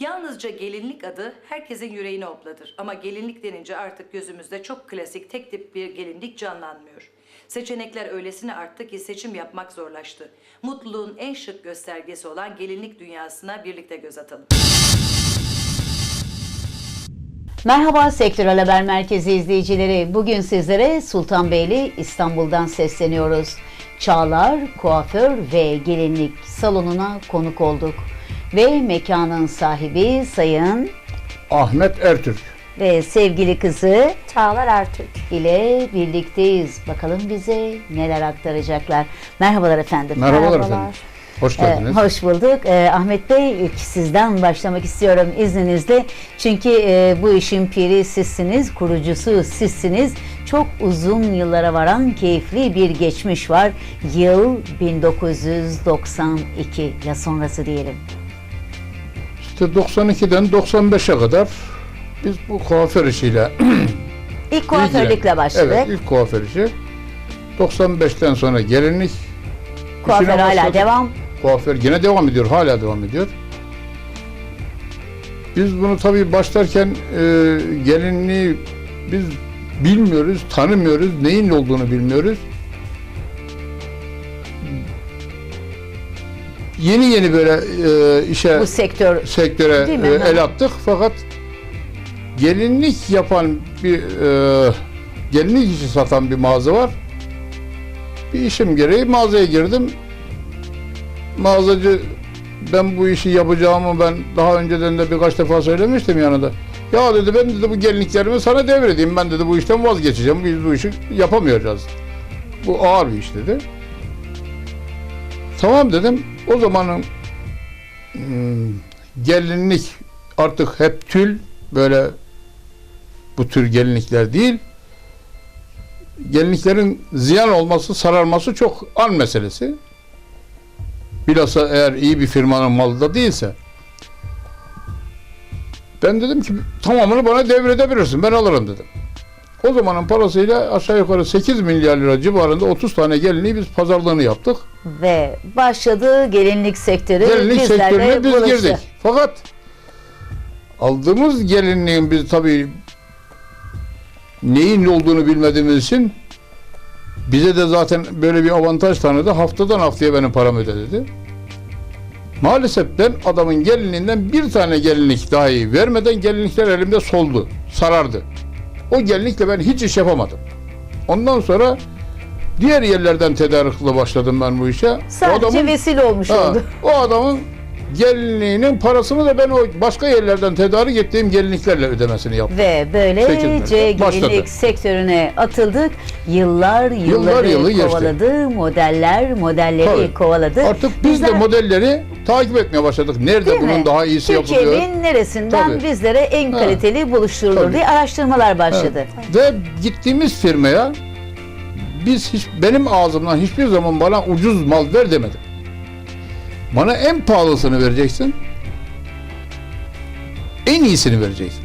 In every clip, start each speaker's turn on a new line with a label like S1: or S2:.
S1: Yalnızca gelinlik adı herkesin yüreğine hopladır. Ama gelinlik denince artık gözümüzde çok klasik tek tip bir gelinlik canlanmıyor. Seçenekler öylesine arttı ki seçim yapmak zorlaştı. Mutluluğun en şık göstergesi olan gelinlik dünyasına birlikte göz atalım.
S2: Merhaba Sektörel Haber Merkezi izleyicileri. Bugün sizlere Sultanbeyli İstanbul'dan sesleniyoruz. Çağlar, kuaför ve gelinlik salonuna konuk olduk. Ve mekanın sahibi Sayın
S3: Ahmet Ertürk.
S2: ve sevgili kızı
S4: Çağlar Ertürk.
S2: ile birlikteyiz. Bakalım bize neler aktaracaklar. Merhabalar efendim.
S3: Merhabalar,
S4: Merhabalar.
S3: efendim. Hoş
S2: Ee,
S3: geldiniz.
S2: hoş bulduk. Ee, Ahmet Bey ilk sizden başlamak istiyorum izninizle. Çünkü e, bu işin piri sizsiniz, kurucusu sizsiniz. Çok uzun yıllara varan keyifli bir geçmiş var. Yıl 1992 ya sonrası diyelim.
S3: İşte 92'den 95'e kadar biz bu kuaför işiyle
S2: İlk kuaförlükle başladık.
S3: Evet, ilk kuaför işi. 95'ten sonra gelinlik.
S2: Kuaför
S3: işine
S2: hala
S3: başladık.
S2: devam.
S3: Kuaför yine devam ediyor, hala devam ediyor. Biz bunu tabii başlarken e, gelinliği biz bilmiyoruz, tanımıyoruz, neyin ne olduğunu bilmiyoruz. Yeni yeni böyle e, işe
S2: Bu sektör
S3: sektöre
S2: Değil mi?
S3: e, el attık fakat gelinlik yapan bir e, gelinlik işi satan bir mağaza var. Bir işim gereği mağazaya girdim. Mağazacı ben bu işi yapacağımı ben daha önceden de birkaç defa söylemiştim yanında. Ya dedi ben dedi bu gelinliklerimi sana devredeyim. Ben dedi bu işten vazgeçeceğim. Biz bu işi yapamayacağız. Bu ağır bir iş dedi. Tamam dedim. O zamanın hmm, gelinlik artık hep tül böyle bu tür gelinlikler değil. Gelinliklerin ziyan olması, sararması çok an meselesi. Bilhassa eğer iyi bir firmanın malı da değilse. Ben dedim ki tamamını bana devredebilirsin. Ben alırım dedim. O zamanın parasıyla aşağı yukarı 8 milyar lira civarında 30 tane gelinliği biz pazarlığını yaptık.
S2: ve başladı gelinlik sektörü.
S3: Gelinlik sektörüne biz
S2: buluştu.
S3: girdik. Fakat aldığımız gelinliğin biz tabii neyin ne olduğunu bilmediğimiz için bize de zaten böyle bir avantaj tanıdı. Haftadan haftaya benim paramı öde dedi. Maalesef ben adamın gelinliğinden bir tane gelinlik dahi vermeden gelinlikler elimde soldu, sarardı. O gelinlikle ben hiç iş yapamadım. Ondan sonra diğer yerlerden tedarikle başladım ben bu işe. O
S2: Sadece
S3: adamın-
S2: vesile olmuş
S3: Ha,
S2: oldu.
S3: o adamın gelinliğinin parasını da ben o başka yerlerden tedarik ettiğim gelinliklerle ödemesini yaptım.
S2: Ve böylece
S3: Şekilde başladı.
S2: gelinlik sektörüne atıldık. Yıllar yılları
S3: Yıllar yılı geçti.
S2: kovaladı. Modeller modelleri
S3: Tabii.
S2: kovaladı.
S3: Artık biz de
S2: Bizler-
S3: modelleri takip etmeye başladık. Nerede
S2: Değil
S3: bunun
S2: mi?
S3: daha iyisi yapılıyor?
S2: Türkiye'nin neresinden
S3: Tabii.
S2: bizlere en
S3: Ha.
S2: kaliteli buluşturulur
S3: Tabii.
S2: diye araştırmalar başladı.
S3: Ve gittiğimiz firmaya biz hiç benim ağzımdan hiçbir zaman bana ucuz mal ver demedim. Bana en pahalısını vereceksin. En iyisini vereceksin.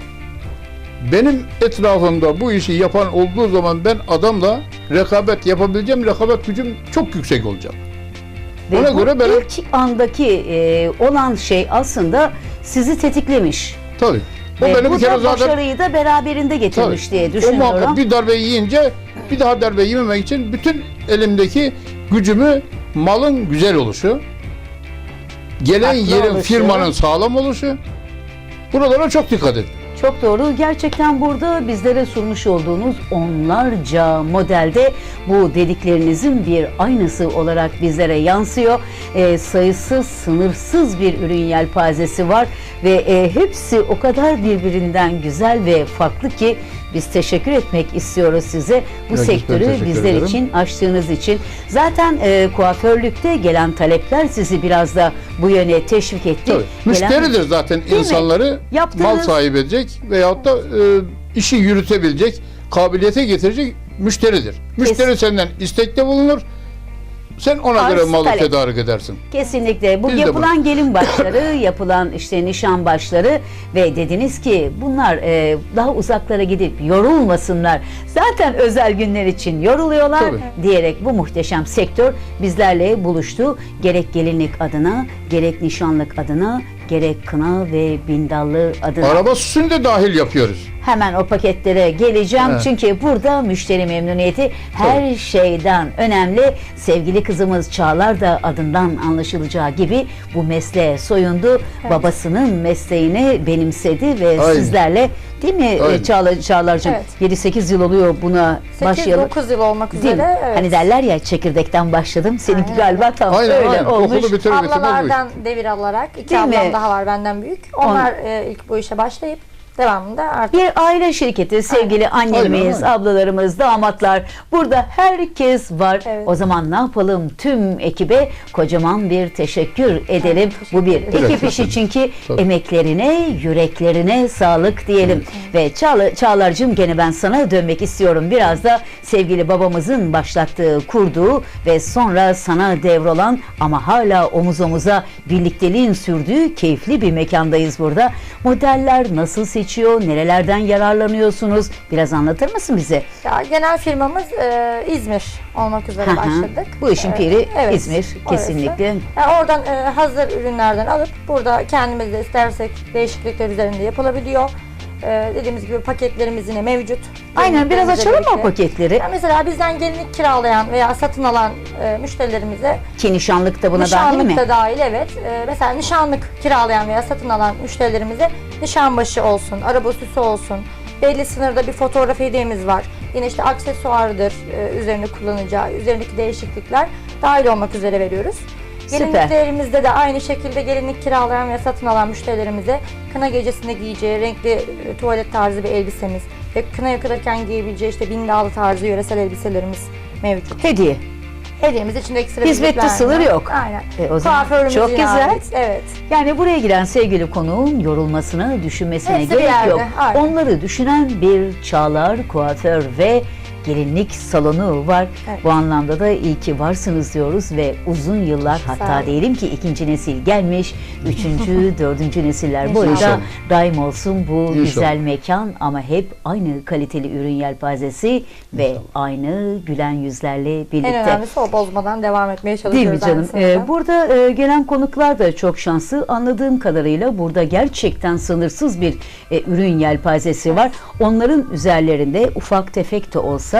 S3: Benim etrafımda bu işi yapan olduğu zaman ben adamla rekabet yapabileceğim. Rekabet gücüm çok yüksek olacak.
S2: Ve
S3: Ona göre benim-
S2: ilk andaki e, olan şey aslında sizi tetiklemiş.
S3: Tabii. O
S2: Ve
S3: benim
S2: bu
S3: bir kere
S2: da
S3: zaten
S2: başarıyı da beraberinde getirmiş diye
S3: O muhakkak
S2: düşünüyorum.
S3: bir darbe yiyince bir daha darbe yememek için bütün elimdeki gücümü malın güzel oluşu, gelen
S2: Haklı
S3: yerin
S2: oluşu.
S3: firmanın sağlam oluşu. Buralara çok dikkat edin.
S2: Çok doğru. Gerçekten burada bizlere sunmuş olduğunuz onlarca modelde bu dediklerinizin bir aynısı olarak bizlere yansıyor. Ee, sayısız, sınırsız bir ürün yelpazesi var ve e, hepsi o kadar birbirinden güzel ve farklı ki biz teşekkür etmek istiyoruz size bu
S3: ben
S2: sektörü bizler
S3: ederim.
S2: için açtığınız için. Zaten e, kuaförlükte gelen talepler sizi biraz da bu yöne teşvik etti.
S3: Tabii.
S2: Gelen-
S3: Müşteridir zaten
S2: mi?
S3: insanları
S2: Yaptığınız-
S3: mal sahibi edecek veyahut da e, işi yürütebilecek, kabiliyete getirecek müşteridir. Müşteri senden istekte bulunur. Sen ona
S2: Arz,
S3: göre malı
S2: talep.
S3: tedarik edersin.
S2: Kesinlikle. Bu
S3: Biz de
S2: yapılan gelin başları, yapılan işte nişan başları ve dediniz ki bunlar e, daha uzaklara gidip yorulmasınlar. Zaten özel günler için yoruluyorlar
S3: Tabii.
S2: diyerek bu muhteşem sektör bizlerle buluştu. Gerek gelinlik adına, gerek nişanlık adına, gerek kına ve bindallı adına.
S3: Araba süsünü de dahil yapıyoruz.
S2: Hemen o paketlere geleceğim.
S3: Evet.
S2: Çünkü burada müşteri memnuniyeti her şeyden önemli. Sevgili kızımız Çağlar da adından anlaşılacağı gibi bu mesleğe soyundu. Babasının mesleğini benimsedi ve
S3: Aynen.
S2: sizlerle değil mi
S3: Aynen.
S2: Çağlar, Çağlar'cığım?
S4: Evet.
S2: 7-8 yıl oluyor buna başlayalım.
S4: 8-9 yıl olmak
S2: Değil
S4: üzere.
S2: mi?
S4: Evet.
S2: Hani derler ya çekirdekten başladım. Seninki
S4: Aynen.
S2: galiba tam
S3: Aynen
S2: öyle
S3: aynen.
S2: olmuş.
S3: Okulu bitirir.
S4: Ablalardan devir alarak, iki
S2: Değil mi?
S4: ablam daha var benden büyük. Onlar e, ilk bu işe başlayıp devamında artık
S2: Bir aile şirketi sevgili annelerimiz,
S3: Aynen,
S2: ablalarımız, damatlar burada herkes var.
S4: Evet.
S2: O zaman ne yapalım tüm ekibe kocaman bir teşekkür edelim. Bu bir
S4: teşekkür
S2: ekip işi çünkü
S3: Tabii.
S2: emeklerine, yüreklerine sağlık diyelim. Ve Çağla, Çağlar'cığım gene ben sana dönmek istiyorum. Biraz da sevgili babamızın başlattığı, kurduğu ve sonra sana devrolan ama hala omuz omuza birlikteliğin sürdüğü keyifli bir mekandayız burada. Modeller nasıl seçiyor, nerelerden yararlanıyorsunuz? Biraz anlatır mısın bize?
S4: Ya, genel firmamız e, İzmir olmak üzere
S2: Hı hı.
S4: başladık.
S2: Bu işin
S4: E,
S2: piri
S4: evet,
S2: İzmir
S4: orası.
S2: kesinlikle.
S4: Yani oradan e, hazır ürünlerden alıp burada kendimiz de istersek değişiklikler üzerinde yapılabiliyor. E, dediğimiz gibi paketlerimiz yine mevcut.
S2: Aynen biraz açalım mı o paketleri?
S4: Yani mesela bizden gelinlik kiralayan veya satın alan e, müşterilerimize
S2: Ki nişanlık da buna dahil
S4: nişanlık
S2: mi?
S4: da dahil evet. E, mesela nişanlık kiralayan veya satın alan müşterilerimize nişanbaşı olsun, araba süsü olsun. Belli sınırda bir fotoğraf hediyemiz var. Yine işte aksesuardır e, üzerinde kullanacağı, üzerindeki değişiklikler dahil olmak üzere veriyoruz. Gelinliklerimizde de aynı şekilde gelinlik kiralayan ve satın alan müşterilerimize kına gecesinde giyeceği renkli e, tuvalet tarzı bir elbisemiz ve kına yakılırken giyebileceği işte bindallı tarzı yöresel elbiselerimiz mevcut.
S2: Hediye.
S4: Hediyemiz içinde ekstra
S2: Hizmette sınır yok.
S4: Aynen.
S2: E, o zaman
S4: Kuaförümüz
S2: çok güzel.
S4: ait. Evet.
S2: Yani buraya giren sevgili konuğun yorulmasına, düşünmesine
S4: Hepsi
S2: gerek yok.
S4: aynen.
S2: Onları düşünen bir çağlar, kuaför ve gelinlik salonu var.
S4: Evet.
S2: Bu anlamda da iyi ki varsınız diyoruz ve uzun yıllar hatta
S4: olun.
S2: diyelim ki ikinci nesil gelmiş, üçüncü, dördüncü nesiller boyunca daim olsun bu
S3: İnşallah.
S2: güzel mekan ama hep aynı kaliteli ürün yelpazesi ve aynı gülen yüzlerle birlikte.
S4: En önemlisi o bozmadan devam etmeye
S2: Değil
S4: çalışıyoruz.
S2: mi canım? Ee, burada e, gelen konuklar da çok şanslı. Anladığım kadarıyla burada gerçekten sınırsız bir e, ürün yelpazesi var. Onların üzerlerinde ufak tefek de olsa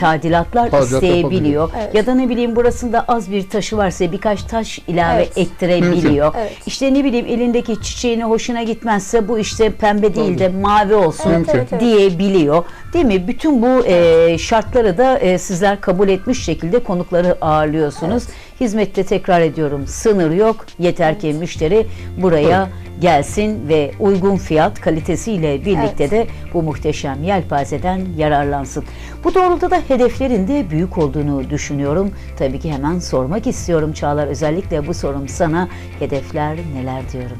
S2: tadilatlar
S3: Tadilat
S2: isteyebiliyor.
S4: Evet.
S2: Ya da ne bileyim burasında az bir taşı varsa birkaç taş ilave
S4: Evet.
S2: ettirebiliyor.
S4: Evet.
S2: İşte ne bileyim elindeki çiçeğine hoşuna gitmezse bu işte pembe değil de mavi olsun
S4: Evet, evet, evet.
S2: diyebiliyor. Değil mi? Bütün bu e, şartları da e, sizler kabul etmiş şekilde konukları ağırlıyorsunuz. Hizmette tekrar ediyorum sınır yok. Yeter ki müşteri buraya gelsin ve uygun fiyat kalitesiyle birlikte
S4: Evet.
S2: de bu muhteşem yelpazeden yararlansın. Bu doğrultuda hedeflerin de büyük olduğunu düşünüyorum. Tabii ki hemen sormak istiyorum Çağlar. Özellikle bu sorum sana. Hedefler neler diyorum.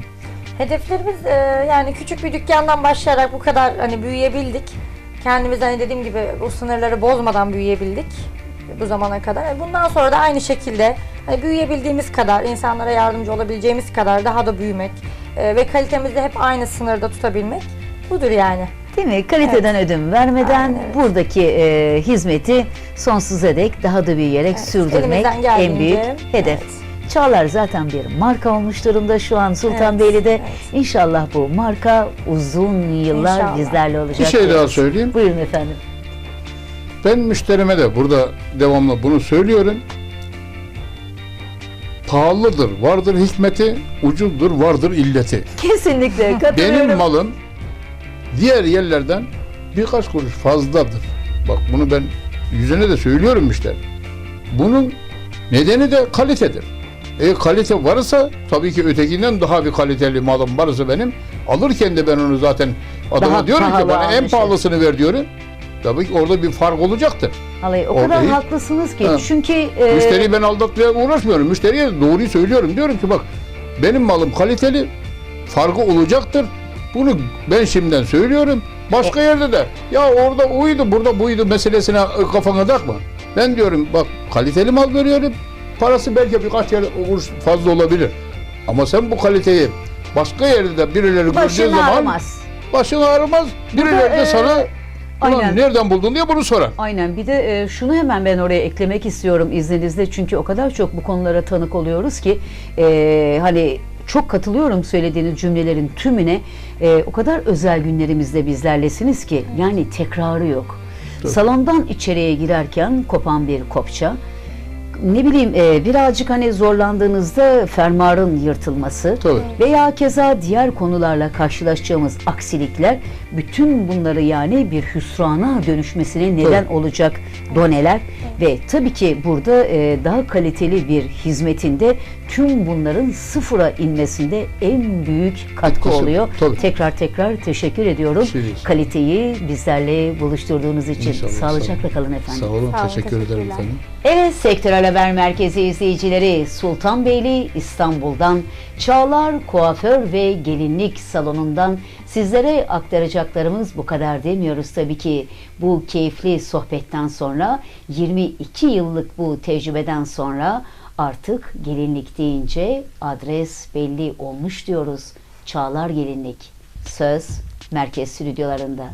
S4: Hedeflerimiz e, yani küçük bir dükkandan başlayarak bu kadar hani büyüyebildik. Kendimiz hani dediğim gibi bu sınırları bozmadan büyüyebildik bu zamana kadar. Bundan sonra da aynı şekilde hani büyüyebildiğimiz kadar, insanlara yardımcı olabileceğimiz kadar daha da büyümek e, ve kalitemizi de hep aynı sınırda tutabilmek budur yani.
S2: Değil mi? Kaliteden ödün vermeden
S4: Aynen, evet.
S2: buradaki e, hizmeti sonsuza dek daha da büyüyerek
S4: Evet,
S2: sürdürmek en büyük hedef.
S4: evet.
S2: Çağlar zaten bir marka olmuş durumda şu an Sultanbeyli'de.
S4: Evet,
S2: İnşallah bu marka uzun yıllar
S4: İnşallah.
S2: bizlerle olacak.
S3: Bir şey daha söyleyeyim.
S2: Buyurun efendim.
S3: Ben müşterime de burada devamlı bunu söylüyorum. Pahalıdır, vardır hikmeti, ucuzdur, vardır illeti.
S2: Kesinlikle katılıyorum.
S3: Benim malım diğer yerlerden birkaç kuruş fazladır. Bak bunu ben yüzüne de söylüyorum müşteri. Bunun nedeni de kalitedir. E kalite varsa tabii ki ötekinden daha bir kaliteli malım varsa benim alırken de ben onu zaten adama
S2: Daha
S3: diyorum ki bana en pahalısını ver diyorum. Tabii ki orada bir fark olacaktır.
S2: Vallahi o
S3: Orada
S2: kadar
S3: hiç-
S2: haklısınız ki.
S3: Ha.
S2: Çünkü e,
S3: Müşteriyi ben aldatmaya uğraşmıyorum. Müşteriye doğruyu söylüyorum. Diyorum ki bak benim malım kaliteli, farkı olacaktır. Bunu ben şimdiden söylüyorum. Başka yerde de ya orada oydu burada buydu meselesine e, kafana takma. Ben diyorum bak kaliteli mal veriyorum. Parası belki birkaç yer kuruş fazla olabilir. Ama sen bu kaliteyi başka yerde de birileri gördüğü
S2: başını
S3: zaman
S2: ağrımaz.
S3: başın ağrımaz. Birileri de
S2: e,
S3: sana Ulan
S2: aynen.
S3: nereden buldun diye bunu sorar.
S2: Aynen bir de e, şunu hemen ben oraya eklemek istiyorum izninizle çünkü o kadar çok bu konulara tanık oluyoruz ki e, hani çok katılıyorum söylediğiniz cümlelerin tümüne. E, o kadar özel günlerimizde bizlerlesiniz ki yani tekrarı yok. Salondan içeriye girerken kopan bir kopça, ne bileyim e, birazcık hani zorlandığınızda fermuarın yırtılması
S3: Tabii.
S2: veya keza diğer konularla karşılaşacağımız aksilikler bütün bunları yani bir hüsrana dönüşmesine neden
S3: Tabii.
S2: olacak doneler ve tabii ki burada e, daha kaliteli bir hizmetinde tüm bunların sıfıra inmesinde en büyük katkı
S3: Etkisi,
S2: oluyor.
S3: tabii.
S2: Tekrar tekrar teşekkür ediyorum.
S3: Şey.
S2: Kaliteyi bizlerle buluşturduğunuz için
S3: İnşallah,
S2: sağlıcakla
S3: sağ
S2: kalın efendim.
S3: Sağ olun,
S4: Sağ olun,
S3: teşekkür ederim efendim.
S2: Evet Sektörel Haber Merkezi izleyicileri Sultanbeyli İstanbul'dan Çağlar Kuaför ve Gelinlik Salonu'ndan sizlere aktaracaklarımız bu kadar demiyoruz tabii ki. Bu keyifli sohbetten sonra 22 yıllık bu tecrübeden sonra artık gelinlik deyince adres belli olmuş diyoruz. Çağlar Gelinlik. Söz merkez stüdyolarında.